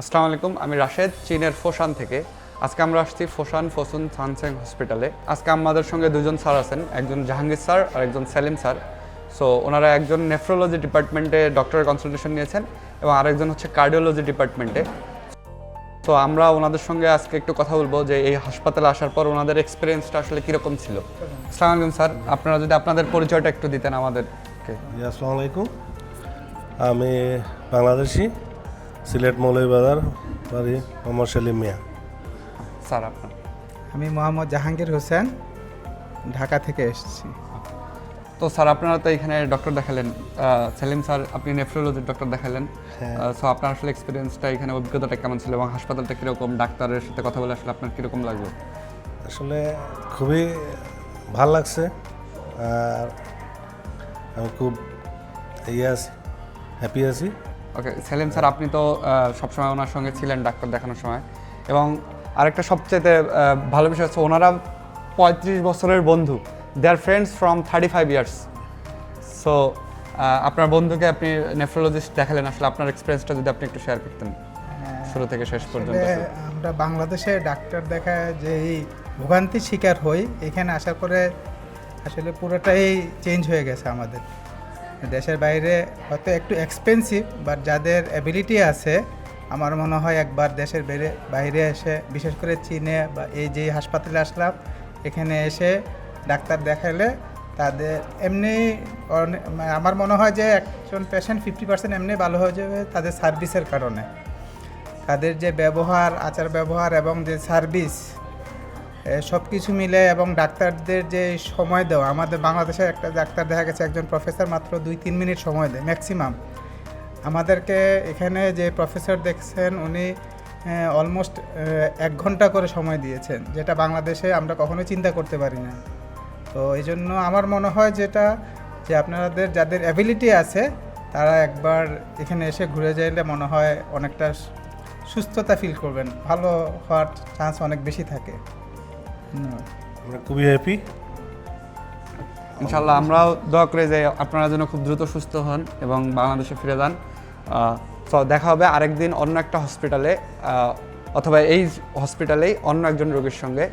আসসালামু আলাইকুম, আমি রাশেদ, চীনের ফোসান থেকে। আজকে আমরা আসছি ফোসান ফসুন সানসেং হসপিটালে। আজকে আমাদের সঙ্গে দুজন স্যার আছেন, একজন জাহাঙ্গীর স্যার আর একজন সেলিম স্যার। সো ওনারা একজন নেফ্রোলজি ডিপার্টমেন্টে ডক্টরের কনসালটেশন নিয়েছেন এবং আরেকজন হচ্ছে কার্ডিওলজি ডিপার্টমেন্টে তো আমরা ওনাদের সঙ্গে আজকে একটু কথা বলব যে এই হাসপাতালে আসার পর ওনাদের এক্সপিরিয়েন্সটা আসলে কীরকম ছিল। আসসালামু আলাইকুম স্যার, আপনারা যদি আপনাদের পরিচয়টা একটু দিতেন আমাদেরকে। আসসালামু আলাইকুম। আমি বাংলাদেশি। সিলেট মৌলভীবাজার বাড়ি মোহাম্মদ সেলিম মিয়া। স্যার আপনার? আমি মোহাম্মদ জাহাঙ্গীর হোসেন ঢাকা থেকে এসেছি। তো স্যার আপনারা তো এখানে ডক্টর দেখালেন। সেলিম স্যার আপনি নেফ্রোলজির ডক্টর দেখালেন। সো আপনার আসলে এক্সপিরিয়েন্সটা এখানে অভিজ্ঞতাটা কেমন ছিল এবং হাসপাতালটা কীরকম? ডাক্তারের সাথে কথা বলে আসলে আপনার কীরকম লাগল? আসলে খুবই ভালো লাগছে। আর আমি খুব ইয়ে আছি হ্যাপি আছি। ওকে সেলিম স্যার আপনি তো সবসময় ওনার সঙ্গে ছিলেন ডাক্তার দেখানোর সময়। এবং আরেকটা সবচেয়ে ভালো বিষয় হচ্ছে ওনারা পঁয়ত্রিশ বছরের বন্ধু। They are friends from thirty five years so আপনার বন্ধুকে আপনি নেফ্রোলজিস্ট দেখালেন আসলে আপনার এক্সপিরিয়েন্সটা যদি আপনি একটু শেয়ার করতেন। শুরু থেকে শেষ পর্যন্ত। আমরা বাংলাদেশে ডাক্তার দেখা যে এই ভোগান্তির শিকার হই এখানে আসার পরে আসলে পুরোটাই চেঞ্জ হয়ে গেছে আমাদের। দেশের বাইরে হয়তো একটু এক্সপেন্সিভ বাট যাদের অ্যাবিলিটি আছে, আমার মনে হয় একবার দেশের বাইরে বাইরে এসে, বিশেষ করে চীনে বা এই যে হাসপাতালে আসলাম, এখানে এসে ডাক্তার দেখালে তাদের এমনি মানে আমার মনে হয় যে একজন পেশেন্ট ফিফটি পার্সেন্ট এমনি ভালো হয়ে যাবে তাদের সার্ভিসের কারণে। তাদের যে ব্যবহার আচার ব্যবহার এবং যে সার্ভিস সব কিছু মিলে এবং ডাক্তারদের যে সময় দেওয়া, আমাদের বাংলাদেশে একটা ডাক্তার দেখা গেছে, একজন প্রফেসর মাত্র দুই, তিন মিনিট সময় দেয় ম্যাক্সিমাম। আমাদেরকে এখানে যে প্রফেসর দেখছেন, উনি অলমোস্ট এক ঘণ্টা করে সময় দিয়েছেন, যেটা বাংলাদেশে আমরা কখনোই চিন্তা করতে পারি না। তো এই জন্য আমার মনে হয় যেটা, যে আপনাদের যাদের অ্যাবিলিটি আছে, তারা একবার এখানে এসে ঘুরে যাইলে মনে হয় অনেকটা সুস্থতা ফিল করবেন। ভালো হওয়ার চান্স অনেক বেশি থাকে। আমরা খুবই হ্যাপি ইনশাল্লাহ আমরাও দোয়া করে যে আপনারা যেন খুব দ্রুত সুস্থ হন এবং বাংলাদেশে ফিরে যান। তো দেখা হবে আরেকদিন অন্য একটা হসপিটালে অথবা এই হসপিটালেই অন্য একজন রোগীর সঙ্গে।